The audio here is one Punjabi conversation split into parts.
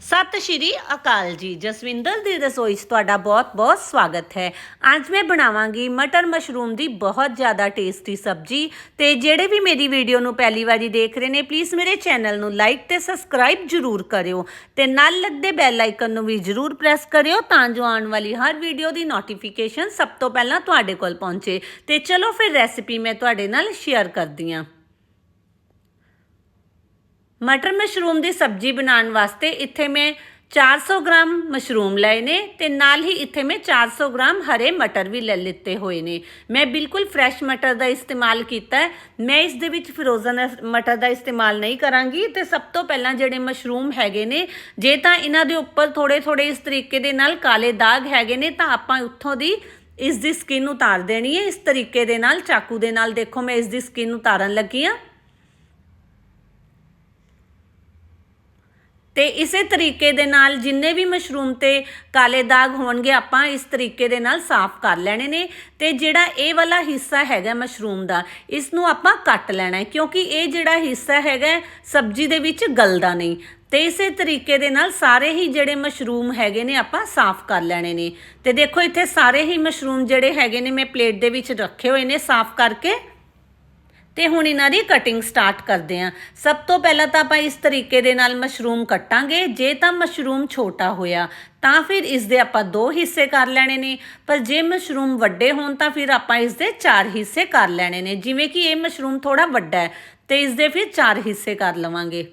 ਸਤਿ ਸ਼੍ਰੀ ਅਕਾਲ ਜੀ। ਜਸਵਿੰਦਰ ਦੀ ਰਸੋਈ 'ਚ ਤੁਹਾਡਾ ਬਹੁਤ-ਬਹੁਤ ਸਵਾਗਤ ਹੈ। ਅੱਜ ਮੈਂ ਬਣਾਵਾਂਗੀ ਮਟਰ ਮਸ਼ਰੂਮ ਦੀ ਬਹੁਤ ਜ਼ਿਆਦਾ ਟੇਸਟੀ ਸਬਜ਼ੀ। ਤੇ ਜਿਹੜੇ ਵੀ ਮੇਰੀ ਵੀਡੀਓ ਨੂੰ ਪਹਿਲੀ ਵਾਰੀ ਦੇਖ ਰਹੇ ਨੇ ਪਲੀਜ਼ ਮੇਰੇ ਚੈਨਲ ਨੂੰ ਲਾਈਕ ਤੇ ਸਬਸਕ੍ਰਾਈਬ ਜ਼ਰੂਰ ਕਰਿਓ। ਤੇ ਨਾਲ ਲੱਗਦੇ ਬੈਲ ਆਈਕਨ ਨੂੰ ਵੀ ਜ਼ਰੂਰ ਪ੍ਰੈਸ ਕਰਿਓ ਤਾਂ ਜੋ ਆਉਣ ਵਾਲੀ ਹਰ ਵੀਡੀਓ ਦੀ ਨੋਟੀਫਿਕੇਸ਼ਨ ਸਭ ਤੋਂ ਪਹਿਲਾਂ ਤੁਹਾਡੇ ਕੋਲ ਪਹੁੰਚੇ। ਤੇ ਚਲੋ ਫਿਰ ਰੈਸਿਪੀ ਮੈਂ ਤੁਹਾਡੇ ਨਾਲ ਸ਼ੇਅਰ ਕਰਦੀ ਹਾਂ। ਮਟਰ ਮਸ਼ਰੂਮ ਦੀ ਸਬਜ਼ੀ ਬਣਾਉਣ ਵਾਸਤੇ ਇੱਥੇ ਮੈਂ 400 ਗ੍ਰਾਮ ਮਸ਼ਰੂਮ ਲਏ ਨੇ ਤੇ ਨਾਲ ਹੀ ਇੱਥੇ ਮੈਂ 400 ਗ੍ਰਾਮ ਹਰੇ ਮਟਰ ਵੀ ਲੈ ਲਿੱਤੇ ਹੋਏ ਨੇ। ਮੈਂ ਬਿਲਕੁਲ ਫਰੈਸ਼ ਮਟਰ ਦਾ ਇਸਤੇਮਾਲ ਕੀਤਾ ਹੈ। ਮੈਂ ਇਸ ਦੇ ਵਿੱਚ ਫਰੋਜ਼ਨ ਮਟਰ ਦਾ ਇਸਤੇਮਾਲ ਨਹੀਂ ਕਰਾਂਗੀ ਤੇ ਸਭ ਤੋਂ ਪਹਿਲਾਂ ਜਿਹੜੇ ਮਸ਼ਰੂਮ ਹੈਗੇ ਨੇ, ਜੇ ਤਾਂ ਇਹਨਾਂ ਦੇ ਉੱਪਰ ਥੋੜੇ ਥੋੜੇ ਇਸ ਤਰੀਕੇ ਦੇ ਨਾਲ ਕਾਲੇ ਦਾਗ ਹੈਗੇ ਨੇ, ਤਾਂ ਆਪਾਂ ਉੱਥੋਂ ਦੀ ਇਸ ਦੀ ਸਕਿਨ ਉਤਾਰ ਦੇਣੀ ਹੈ। ਇਸ ਤਰੀਕੇ ਦੇ ਨਾਲ, ਚਾਕੂ ਦੇ ਨਾਲ ਦੇਖੋ, ਮੈਂ ਇਸ ਦੀ ਸਕਿਨ ਉਤਾਰਨ ਲੱਗੀ ਹਾਂ। ਤੇ ਇਸੇ ਤਰੀਕੇ ਦੇ ਨਾਲ ਜਿੰਨੇ ਵੀ ਮਸ਼ਰੂਮ ਤੇ ਕਾਲੇ ਦਾਗ ਹੋਣਗੇ, ਆਪਾਂ ਇਸ ਤਰੀਕੇ ਦੇ ਨਾਲ ਸਾਫ਼ ਕਰ ਲੈਣੇ ਨੇ। ਤੇ ਜਿਹੜਾ ਇਹ ਵਾਲਾ ਹਿੱਸਾ ਹੈਗਾ ਮਸ਼ਰੂਮ ਦਾ ਇਸ ਨੂੰ ਆਪਾਂ ਕੱਟ ਲੈਣਾ ਹੈ, ਕਿਉਂਕਿ ਇਹ ਜਿਹੜਾ ਹਿੱਸਾ ਹੈਗਾ, ਸਬਜ਼ੀ ਦੇ ਵਿੱਚ ਗਲਦਾ ਨਹੀਂ। ਤੇ ਇਸੇ ਤਰੀਕੇ ਦੇ ਨਾਲ ਸਾਰੇ ਹੀ ਜਿਹੜੇ ਮਸ਼ਰੂਮ ਹੈਗੇ ਨੇ, ਆਪਾਂ ਸਾਫ਼ ਕਰ ਲੈਣੇ ਨੇ। ਤੇ ਦੇਖੋ, ਇੱਥੇ ਸਾਰੇ ਹੀ ਮਸ਼ਰੂਮ ਜਿਹੜੇ ਹੈਗੇ ਨੇ, ਮੈਂ ਪਲੇਟ ਦੇ ਵਿੱਚ ਰੱਖੇ ਹੋਏ ਨੇ ਸਾਫ਼ ਕਰਕੇ। ਤੇ ਹੁਣ ਇਹਨਾਂ ਦੀ ਕਟਿੰਗ ਸਟਾਰਟ ਕਰਦੇ ਹਾਂ ਸਭ ਤੋਂ ਪਹਿਲਾਂ ਤਾਂ ਆਪਾਂ ਇਸ ਤਰੀਕੇ ਦੇ ਨਾਲ ਮਸ਼ਰੂਮ ਕੱਟਾਂਗੇ। ਜੇ ਤਾਂ ਮਸ਼ਰੂਮ ਛੋਟਾ ਹੋਇਆ, ਤਾਂ ਫਿਰ ਇਸ ਦੇ ਆਪਾਂ ਦੋ ਹਿੱਸੇ ਕਰ ਲੈਣੇ ਨੇ। ਪਰ ਜੇ ਮਸ਼ਰੂਮ ਵੱਡੇ ਹੋਣ, ਤਾਂ ਫਿਰ ਆਪਾਂ ਇਸ ਦੇ ਚਾਰ ਹਿੱਸੇ ਕਰ ਲੈਣੇ ਨੇ। ਜਿਵੇਂ ਕਿ ਇਹ ਮਸ਼ਰੂਮ ਥੋੜਾ ਵੱਡਾ ਹੈ, ਤੇ ਇਸ ਦੇ ਫਿਰ ਚਾਰ ਹਿੱਸੇ ਕਰ ਲਵਾਂਗੇ।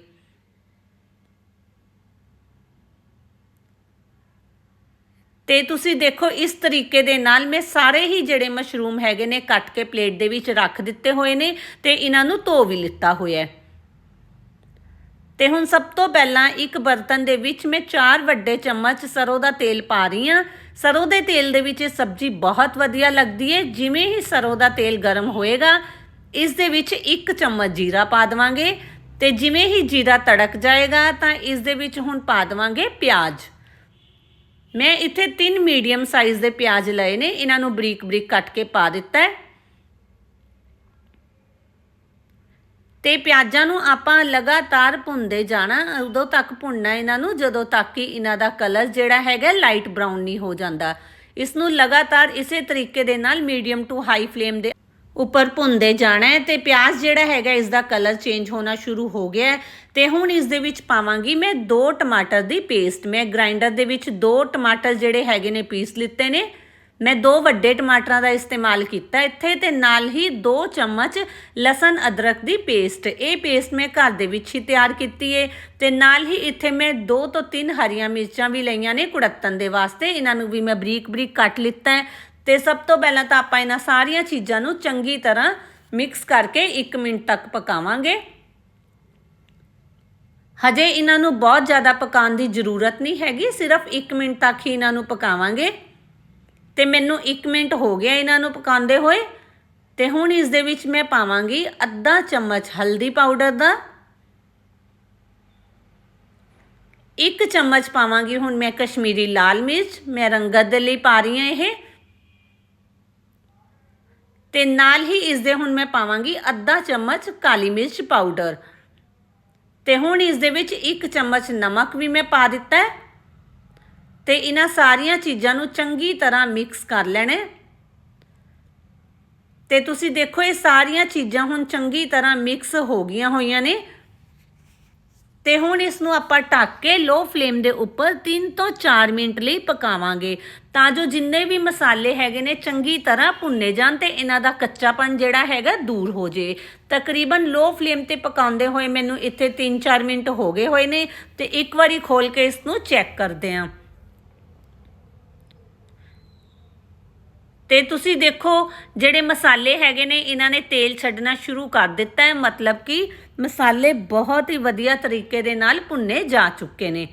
ਤੇ ਤੁਸੀਂ ਦੇਖੋ, ਇਸ ਤਰੀਕੇ ਦੇ ਨਾਲ ਮੈਂ ਸਾਰੇ ਹੀ ਜਿਹੜੇ ਮਸ਼ਰੂਮ ਹੈਗੇ ਨੇ ਕੱਟ ਕੇ ਪਲੇਟ ਦੇ ਵਿੱਚ ਰੱਖ ਦਿੱਤੇ ਹੋਏ ਨੇ ਤੇ ਇਹਨਾਂ ਨੂੰ ਧੋ ਵੀ ਲਿੱਤਾ ਹੋਇਆ ਹੈ। ਤੇ ਹੁਣ ਸਭ ਤੋਂ ਪਹਿਲਾਂ ਇੱਕ ਬਰਤਨ ਦੇ ਵਿੱਚ ਮੈਂ 4 ਵੱਡੇ ਚਮਚ ਸਰੋਂ ਦਾ ਤੇਲ ਪਾ ਰਹੀ ਹਾਂ। ਸਰੋਂ ਦੇ ਤੇਲ ਦੇ ਵਿੱਚ ਇਹ ਸਬਜ਼ੀ ਬਹੁਤ ਵਧੀਆ ਲੱਗਦੀ ਹੈ। ਜਿਵੇਂ ਹੀ ਸਰੋਂ ਦਾ ਤੇਲ ਗਰਮ ਹੋਏਗਾ, ਇਸ ਦੇ ਵਿੱਚ ਇੱਕ ਚਮਚ ਜੀਰਾ ਪਾ ਦੇਵਾਂਗੇ ਤੇ ਜਿਵੇਂ ਹੀ ਜੀਰਾ ਤੜਕ ਜਾਏਗਾ ਤਾਂ ਇਸ ਦੇ ਵਿੱਚ ਹੁਣ ਪਾ ਦੇਵਾਂਗੇ ਪਿਆਜ਼। ਮੈਂ ਇੱਥੇ ਤਿੰਨ ਮੀਡੀਅਮ ਸਾਈਜ਼ ਦੇ ਪਿਆਜ਼ ਲਏ ਨੇ, ਇਹਨਾਂ ਨੂੰ ਬਰੀਕ ਬਰੀਕ ਕੱਟ ਕੇ ਪਾ ਦਿੱਤਾ ਹੈ। ਤੇ ਪਿਆਜ਼ਾਂ ਨੂੰ ਆਪਾਂ ਲਗਾਤਾਰ ਭੁੰਨਦੇ ਜਾਣਾ, ਉਦੋਂ ਤੱਕ ਭੁੰਨਣਾ ਇਹਨਾਂ ਨੂੰ, ਜਦੋਂ ਤੱਕ ਕਿ ਇਹਨਾਂ ਦਾ ਕਲਰ ਜਿਹੜਾ ਹੈਗਾ ਲਾਈਟ ਬ੍ਰਾਊਨ ਨਹੀਂ ਹੋ ਜਾਂਦਾ। ਇਸ ਨੂੰ ਲਗਾਤਾਰ ਇਸੇ ਤਰੀਕੇ ਦੇ ਨਾਲ ਮੀਡੀਅਮ ਟੂ ਹਾਈ ਫਲੇਮ ਦੇ ਉੱਪਰ ਭੁੰਦੇ ਜਾਣਾ ਹੈ ਤੇ ਪਿਆਜ਼ ਜਿਹੜਾ ਹੈਗਾ ਇਸ ਦਾ ਕਲਰ ਚੇਂਜ ਹੋਣਾ ਸ਼ੁਰੂ ਹੋ ਗਿਆ ਹੈ। ਤੇ ਹੁਣ ਇਸ ਦੇ ਵਿੱਚ ਪਾਵਾਂਗੀ ਮੈਂ ਦੋ ਟਮਾਟਰ ਦੀ ਪੇਸਟ ਮੈਂ ਗ੍ਰਾਈਂਡਰ ਦੇ ਵਿੱਚ ਦੋ ਟਮਾਟਰ ਜਿਹੜੇ ਹੈਗੇ ਨੇ ਪੀਸ ਲਿੱਤੇ ਨੇ। ਮੈਂ ਦੋ ਵੱਡੇ ਟਮਾਟਰਾਂ ਦਾ ਇਸਤੇਮਾਲ ਕੀਤਾ ਇੱਥੇ ਤੇ ਨਾਲ ਹੀ ਦੋ ਚਮਚ ਲਸਣ ਅਦਰਕ ਦੀ ਪੇਸਟ ਇਹ ਪੇਸਟ ਮੈਂ ਘਰ ਦੇ ਵਿੱਚ ਹੀ ਤਿਆਰ ਕੀਤੀ ਹੈ ਤੇ ਨਾਲ ਹੀ ਇੱਥੇ ਮੈਂ ਦੋ ਤੋਂ ਤਿੰਨ ਹਰੀਆਂ ਮਿਰਚਾਂ ਵੀ ਲਈਆਂ ਨੇ ਕੁੜੱਤਨ ਦੇ ਵਾਸਤੇ। ਇਹਨਾਂ ਨੂੰ ਵੀ ਮੈਂ ਬਰੀਕ ਬਰੀਕ ਕੱਟ ਲਿੱਤਾ ਤੇ ਸਭ ਤੋਂ ਪਹਿਲਾਂ ਤਾਂ ਆਪਾਂ ਇਹਨਾਂ ਸਾਰੀਆਂ ਚੀਜ਼ਾਂ ਨੂੰ ਚੰਗੀ ਤਰ੍ਹਾਂ ਮਿਕਸ ਕਰਕੇ 1 ਮਿੰਟ ਤੱਕ ਪਕਾਵਾਂਗੇ। ਹਜੇ ਇਹਨਾਂ ਨੂੰ ਬਹੁਤ ਜ਼ਿਆਦਾ ਪਕਾਉਣ ਦੀ ਜ਼ਰੂਰਤ ਨਹੀਂ ਹੈਗੀ, ਸਿਰਫ 1 ਮਿੰਟ ਤੱਕ ਹੀ ਇਹਨਾਂ ਨੂੰ ਪਕਾਵਾਂਗੇ। ਤੇ ਮੈਨੂੰ 1 ਮਿੰਟ ਹੋ ਗਿਆ ਇਹਨਾਂ ਨੂੰ ਪਕਾਉਂਦੇ ਹੋਏ, ਤੇ ਹੁਣ ਇਸ ਦੇ ਵਿੱਚ ਮੈਂ ਪਾਵਾਂਗੀ ਅੱਧਾ ਚਮਚ ਹਲਦੀ ਪਾਊਡਰ ਦਾ। 1 ਚਮਚ ਪਾਵਾਂਗੀ ਹੁਣ ਮੈਂ ਕਸ਼ਮੀਰੀ ਲਾਲ ਮਿਰਚ, ਮੈਂ ਰੰਗਤ ਦੇ ਲਈ ਪਾ ਰਹੀ ਹਾਂ ਇਹ। ਤੇ ਨਾਲ ਹੀ ਇਸ ਦੇ ਹੁਣ ਮੈਂ ਪਾਵਾਂਗੀ ਅੱਧਾ ਚਮਚ ਕਾਲੀ ਮਿਰਚ ਪਾਊਡਰ। ਤੇ ਹੁਣ ਇਸ ਦੇ ਵਿੱਚ 1 ਚਮਚ ਨਮਕ ਵੀ ਮੈਂ ਪਾ ਦਿੱਤਾ ਹੈ। ਤੇ ਇਹਨਾਂ ਸਾਰੀਆਂ ਚੀਜ਼ਾਂ ਨੂੰ ਚੰਗੀ ਤਰ੍ਹਾਂ ਮਿਕਸ ਕਰ ਲੈਣਾ ਤੇ ਤੁਸੀਂ ਦੇਖੋ ਇਹ ਸਾਰੀਆਂ ਚੀਜ਼ਾਂ ਹੁਣ ਚੰਗੀ ਤਰ੍ਹਾਂ ਮਿਕਸ ਹੋ ਗਈਆਂ ਹੋਈਆਂ ਨੇ। ਤੇ ਹੁਣ ਇਸ ਨੂੰ ਆਪਾਂ ਢੱਕ ਕੇ ਲੋ ਫਲੇਮ ਦੇ ਉੱਪਰ 3 ਤੋਂ 4 ਮਿੰਟ ਲਈ ਪਕਾਵਾਂਗੇ। ਤਾਂ ਜੋ ਜਿੰਨੇ ਵੀ ਮਸਾਲੇ ਹੈਗੇ ਨੇ ਚੰਗੀ ਤਰ੍ਹਾਂ ਭੁੰਨੇ ਜਾਣ ਤੇ ਇਹਨਾਂ ਦਾ ਕੱਚਾਪਨ ਜਿਹੜਾ ਹੈਗਾ ਦੂਰ ਹੋ ਜੇ। ਤਕਰੀਬਨ ਲੋ ਫਲੇਮ ਤੇ ਪਕਾਉਂਦੇ ਹੋਏ ਮੈਨੂੰ ਇੱਥੇ 3-4 ਮਿੰਟ ਹੋ ਗਏ ਹੋਏ ਨੇ ਤੇ ਇੱਕ ਵਾਰੀ ਖੋਲ ਕੇ ਇਸ ਨੂੰ ਚੈੱਕ ਕਰਦੇ ਆਂ। ਤੇ ਤੁਸੀਂ ਦੇਖੋ, ਜਿਹੜੇ ਮਸਾਲੇ ਹੈਗੇ ਨੇ, ਇਹਨਾਂ ਨੇ ਤੇਲ ਛੱਡਣਾ ਸ਼ੁਰੂ ਕਰ ਦਿੱਤਾ ਹੈ। ਮਤਲਬ ਕਿ ਮਸਾਲੇ ਬਹੁਤ ਹੀ ਵਧੀਆ ਤਰੀਕੇ ਦੇ ਨਾਲ ਭੁੰਨੇ ਜਾ ਚੁੱਕੇ ਨੇ।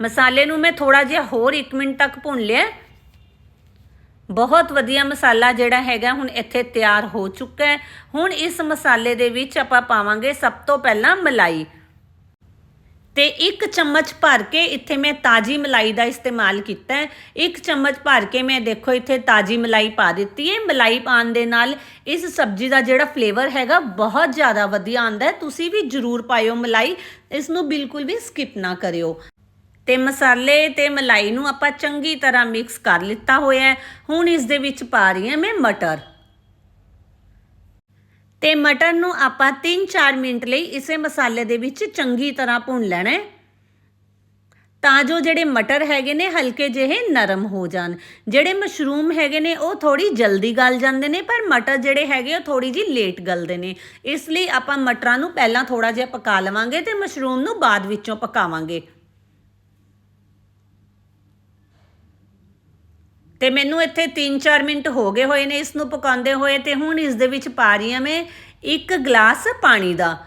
ਮਸਾਲੇ ਨੂੰ ਮੈਂ ਥੋੜਾ ਜਿਹਾ ਹੋਰ 1 ਮਿੰਟ ਤੱਕ ਭੁੰਨ ਲਿਆ ਬਹੁਤ ਵਧੀਆ ਮਸਾਲਾ ਜਿਹੜਾ ਹੈਗਾ ਹੁਣ ਇੱਥੇ ਤਿਆਰ ਹੋ ਚੁੱਕਾ ਹੈ। ਹੁਣ ਇਸ ਮਸਾਲੇ ਦੇ ਵਿੱਚ ਆਪਾਂ ਪਾਵਾਂਗੇ ਸਭ ਤੋਂ ਪਹਿਲਾਂ ਮਲਾਈ। ਤੇ ਇੱਕ ਚਮਚ ਭਰ ਕੇ ਇੱਥੇ ਮੈਂ ਤਾਜੀ ਮਲਾਈ ਦਾ ਇਸਤੇਮਾਲ ਕੀਤਾ ਹੈ। ਇੱਕ ਚਮਚ ਭਰ ਕੇ ਮੈਂ ਦੇਖੋ ਇੱਥੇ ਤਾਜੀ ਮਲਾਈ ਪਾ ਦਿੱਤੀ ਹੈ। ਮਲਾਈ ਪਾਉਣ ਦੇ ਨਾਲ ਇਸ ਸਬਜ਼ੀ ਦਾ ਜਿਹੜਾ ਫਲੇਵਰ ਹੈਗਾ ਬਹੁਤ ਜ਼ਿਆਦਾ ਵਧੀਆ ਆਉਂਦਾ ਹੈ। ਤੁਸੀਂ ਵੀ ਜ਼ਰੂਰ ਪਾਇਓ ਮਲਾਈ ਇਸ ਨੂੰ ਬਿਲਕੁਲ ਵੀ ਸਕਿਪ ਨਾ ਕਰਿਓ। ਤੇ ਮਸਾਲੇ ਤੇ ਮਲਾਈ ਨੂੰ ਆਪਾਂ ਚੰਗੀ ਤਰ੍ਹਾਂ ਮਿਕਸ ਕਰ ਲਿੱਤਾ ਹੋਇਆ ਹੈ। ਹੁਣ ਇਸ ਦੇ ਵਿੱਚ ਪਾ ਰਹੀ ਹਾਂ ਮੈਂ ਮਟਰ। ਤੇ ਮਟਰ ਨੂੰ ਆਪਾਂ 3-4 ਮਿੰਟ ਲਈ ਇਸੇ ਮਸਾਲੇ ਦੇ ਵਿੱਚ ਚੰਗੀ ਤਰ੍ਹਾਂ ਭੁੰਨ ਲੈਣਾ ਹੈ। ਤਾਂ ਜੋ ਜਿਹੜੇ ਮਟਰ ਹੈਗੇ ਨੇ ਹਲਕੇ ਜਿਹੇ ਨਰਮ ਹੋ ਜਾਣ। ਜਿਹੜੇ ਮਸ਼ਰੂਮ ਹੈਗੇ ਨੇ ਉਹ ਥੋੜੀ ਜਲਦੀ ਗਲ ਜਾਂਦੇ ਨੇ, ਪਰ ਮਟਰ ਜਿਹੜੇ ਹੈਗੇ ਉਹ ਥੋੜੀ ਜੀ ਲੇਟ ਗਲਦੇ ਨੇ। ਇਸ ਲਈ ਆਪਾਂ ਮਟਰਾਂ ਨੂੰ ਪਹਿਲਾਂ ਥੋੜਾ ਜਿਹਾ ਪਕਾ ਲਵਾਂਗੇ ਤੇ ਮਸ਼ਰੂਮ ਨੂੰ ਬਾਅਦ ਵਿੱਚੋਂ ਪਕਾਵਾਂਗੇ। ਤੇ ਮੈਨੂੰ ਇੱਥੇ 3-4 ਮਿੰਟ ਹੋ ਗਏ ਹੋਏ ਨੇ ਇਸ ਨੂੰ ਪਕਾਉਂਦੇ ਹੋਏ ਤੇ ਹੁਣ ਇਸ ਦੇ ਵਿੱਚ ਪਾ ਰਹੀ ਹਾਂ ਮੈਂ ਇੱਕ ਗਲਾਸ ਪਾਣੀ ਦਾ।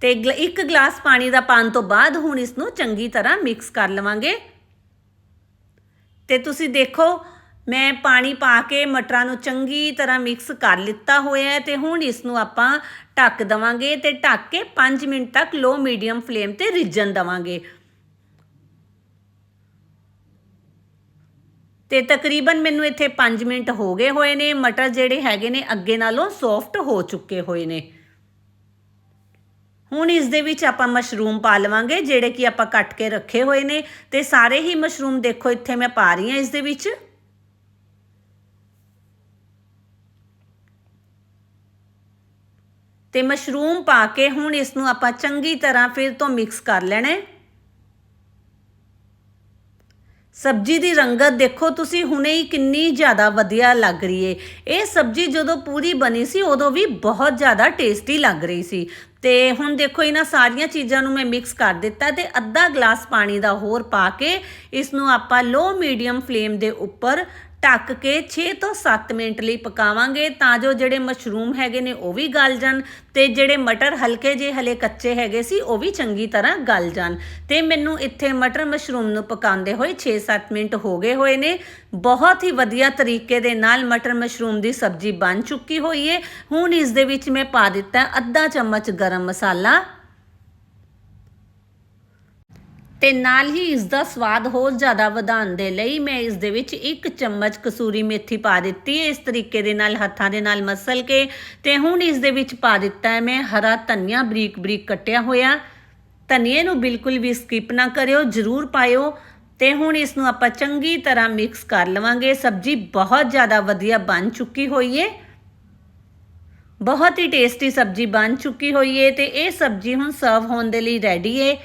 ਤੇ ਗਲ- ਇੱਕ ਗਲਾਸ ਪਾਣੀ ਦਾ ਪਾਣ ਤੋਂ ਬਾਅਦ ਹੁਣ ਇਸ ਨੂੰ ਚੰਗੀ ਤਰ੍ਹਾਂ ਮਿਕਸ ਕਰ ਲਵਾਂਗੇ। ਤੇ ਤੁਸੀਂ ਦੇਖੋ, ਮੈਂ ਪਾਣੀ ਪਾ ਕੇ ਮਟਰਾਂ ਨੂੰ ਚੰਗੀ ਤਰ੍ਹਾਂ ਮਿਕਸ ਕਰ ਲਿੱਤਾ ਹੋਇਆ ਹੈ ਤੇ ਹੁਣ ਇਸ ਨੂੰ ਆਪਾਂ ਢੱਕ ਦਵਾਂਗੇ ਤੇ ਢੱਕ ਕੇ 5 ਮਿੰਟ ਤੱਕ ਲੋ ਮੀਡੀਅਮ ਫਲੇਮ ਤੇ ਰਿੱਝਣ ਦਵਾਂਗੇ। ਤੇ ਤਕਰੀਬਨ ਮੈਨੂੰ ਇੱਥੇ 5 ਮਿੰਟ ਹੋ ਗਏ ਹੋਏ ਨੇ, ਮਟਰ ਜਿਹੜੇ ਹੈਗੇ ਨੇ ਅੱਗੇ ਨਾਲੋਂ ਸੌਫਟ ਹੋ ਚੁੱਕੇ ਹੋਏ ਨੇ। ਹੁਣ ਇਸ ਦੇ ਵਿੱਚ ਆਪਾਂ ਮਸ਼ਰੂਮ ਪਾ ਲਵਾਂਗੇ, ਜਿਹੜੇ ਕਿ ਆਪਾਂ ਕੱਟ ਕੇ ਰੱਖੇ ਹੋਏ ਨੇ ਤੇ ਸਾਰੇ ਹੀ ਮਸ਼ਰੂਮ ਦੇਖੋ ਇੱਥੇ ਮੈਂ ਪਾ ਰਹੀ ਹਾਂ ਇਸ ਦੇ ਵਿੱਚ। ਤੇ ਮਸ਼ਰੂਮ ਪਾ ਕੇ ਹੁਣ ਇਸ ਨੂੰ ਆਪਾਂ ਚੰਗੀ ਤਰ੍ਹਾਂ ਫਿਰ ਤੋਂ ਮਿਕਸ ਕਰ ਲੈਣਾ ਹੈ। ਸਬਜੀ ਦੀ ਰੰਗਤ ਦੇਖੋ, ਤੁਸੀਂ ਹੁਣੇ ਹੀ ਕਿੰਨੀ ਜ਼ਿਆਦਾ ਵਧੀਆ ਲੱਗ ਰਹੀ ਏ। ਇਹ ਸਬਜੀ ਜਦੋਂ ਪੂਰੀ ਬਣੀ ਸੀ, ਉਦੋਂ ਵੀ ਬਹੁਤ ਜ਼ਿਆਦਾ ਟੇਸਟੀ ਲੱਗ ਰਹੀ ਸੀ। ਤੇ ਹੁਣ ਦੇਖੋ, ਇਹਨਾਂ ਸਾਰੀਆਂ ਚੀਜ਼ਾਂ ਨੂੰ ਮੈਂ ਮਿਕਸ ਕਰ ਦਿੱਤਾ ਤੇ ਅੱਧਾ ਗਲਾਸ ਪਾਣੀ ਦਾ ਹੋਰ ਪਾ ਕੇ ਇਸ ਨੂੰ ਆਪਾਂ ਲੋ ਮੀਡੀਅਮ ਫਲੇਮ ਦੇ ਉੱਪਰ ਢੱਕ ਕੇ 6 ਤੋਂ 7 ਮਿੰਟ ਲਈ ਪਕਾਵਾਂਗੇ ਤਾਂ ਜੋ ਜਿਹੜੇ ਮਸ਼ਰੂਮ ਹੈਗੇ ਨੇ ਉਹ ਵੀ ਗਲ ਜਾਣ ਤੇ ਜਿਹੜੇ ਮਟਰ ਹਲਕੇ ਜੇ ਹਲੇ ਕੱਚੇ ਹੈਗੇ ਸੀ, ਉਹ ਵੀ ਚੰਗੀ ਤਰ੍ਹਾਂ ਗਲ ਜਾਣ। ਤੇ ਮੈਨੂੰ ਇੱਥੇ ਮਟਰ ਮਸ਼ਰੂਮ ਨੂੰ ਪਕਾਉਂਦੇ ਹੋਏ 6-7 ਮਿੰਟ ਹੋ ਗਏ ਹੋਏ ਨੇ। ਬਹੁਤ ਹੀ ਵਧੀਆ ਤਰੀਕੇ ਦੇ ਨਾਲ ਮਟਰ ਮਸ਼ਰੂਮ ਦੀ ਸਬਜ਼ੀ ਬਣ ਚੁੱਕੀ ਹੋਈ ਏ। ਹੁਣ ਇਸ ਦੇ ਵਿੱਚ ਮੈਂ ਪਾ ਦਿੱਤਾ ਅੱਧਾ ਚਮਚ ਗਰਮ ਮਸਾਲਾ ਤੇ ਨਾਲ ਹੀ ਇਸ ਦਾ ਸਵਾਦ ਹੋਰ ਜ਼ਿਆਦਾ ਵਧਾਉਣ ਦੇ ਲਈ ਮੈਂ ਇਸ ਦੇ ਵਿੱਚ ਇੱਕ ਚਮਚ ਕਸੂਰੀ ਮੇਥੀ ਪਾ ਦਿੱਤੀ ਹੈ। ਇਸ ਤਰੀਕੇ ਦੇ ਨਾਲ, ਹੱਥਾਂ ਦੇ ਨਾਲ ਮਸਲ ਕੇ ਤੇ ਹੁਣ ਇਸ ਦੇ ਵਿੱਚ ਪਾ ਦਿੱਤਾ ਹੈ ਮੈਂ ਹਰਾ ਧਨੀਆ ਬਰੀਕ ਬਰੀਕ ਕੱਟਿਆ ਹੋਇਆ। ਧਨੀਏ ਨੂੰ ਬਿਲਕੁਲ ਵੀ ਸਕਿਪ ਨਾ ਕਰਿਓ, ਜ਼ਰੂਰ ਪਾਇਓ ਤੇ ਹੁਣ ਇਸ ਨੂੰ ਆਪਾਂ ਚੰਗੀ ਤਰ੍ਹਾਂ ਮਿਕਸ ਕਰ ਲਵਾਂਗੇ। ਸਬਜ਼ੀ ਬਹੁਤ ਜ਼ਿਆਦਾ ਵਧੀਆ ਬਣ ਚੁੱਕੀ ਹੋਈ ਏ। ਬਹੁਤ ਹੀ ਟੇਸਟੀ ਸਬਜ਼ੀ ਬਣ ਚੁੱਕੀ ਹੋਈ ਏ ਤੇ ਇਹ ਸਬਜ਼ੀ ਹੁਣ ਸਰਵ ਹੋਣ ਦੇ ਲਈ ਰੈਡੀ ਏ।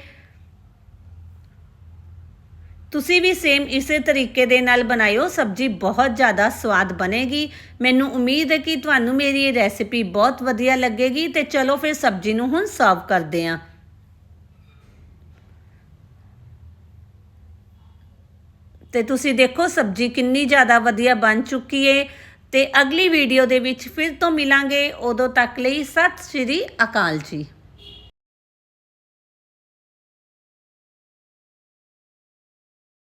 ਤੁਸੀਂ ਵੀ ਸੇਮ ਇਸੇ ਤਰੀਕੇ ਦੇ ਨਾਲ ਬਣਾਇਓ, ਸਬਜ਼ੀ ਬਹੁਤ ਜ਼ਿਆਦਾ ਸਵਾਦ ਬਣੇਗੀ। ਮੈਨੂੰ ਉਮੀਦ ਹੈ ਕਿ ਤੁਹਾਨੂੰ ਮੇਰੀ ਇਹ ਰੈਸਿਪੀ ਬਹੁਤ ਵਧੀਆ ਲੱਗੇਗੀ ਤੇ ਚਲੋ ਫਿਰ ਸਬਜ਼ੀ ਨੂੰ ਹੁਣ ਸਰਵ ਕਰਦੇ ਹਾਂ। ਤੇ ਤੁਸੀਂ ਦੇਖੋ ਸਬਜ਼ੀ ਕਿੰਨੀ ਜ਼ਿਆਦਾ ਵਧੀਆ ਬਣ ਚੁੱਕੀ ਏ। ਤੇ ਅਗਲੀ ਵੀਡੀਓ ਦੇ ਵਿੱਚ ਫਿਰ ਤੋਂ ਮਿਲਾਂਗੇ। ਉਦੋਂ ਤੱਕ ਲਈ ਸਤਿ ਸ਼੍ਰੀ ਅਕਾਲ ਜੀ।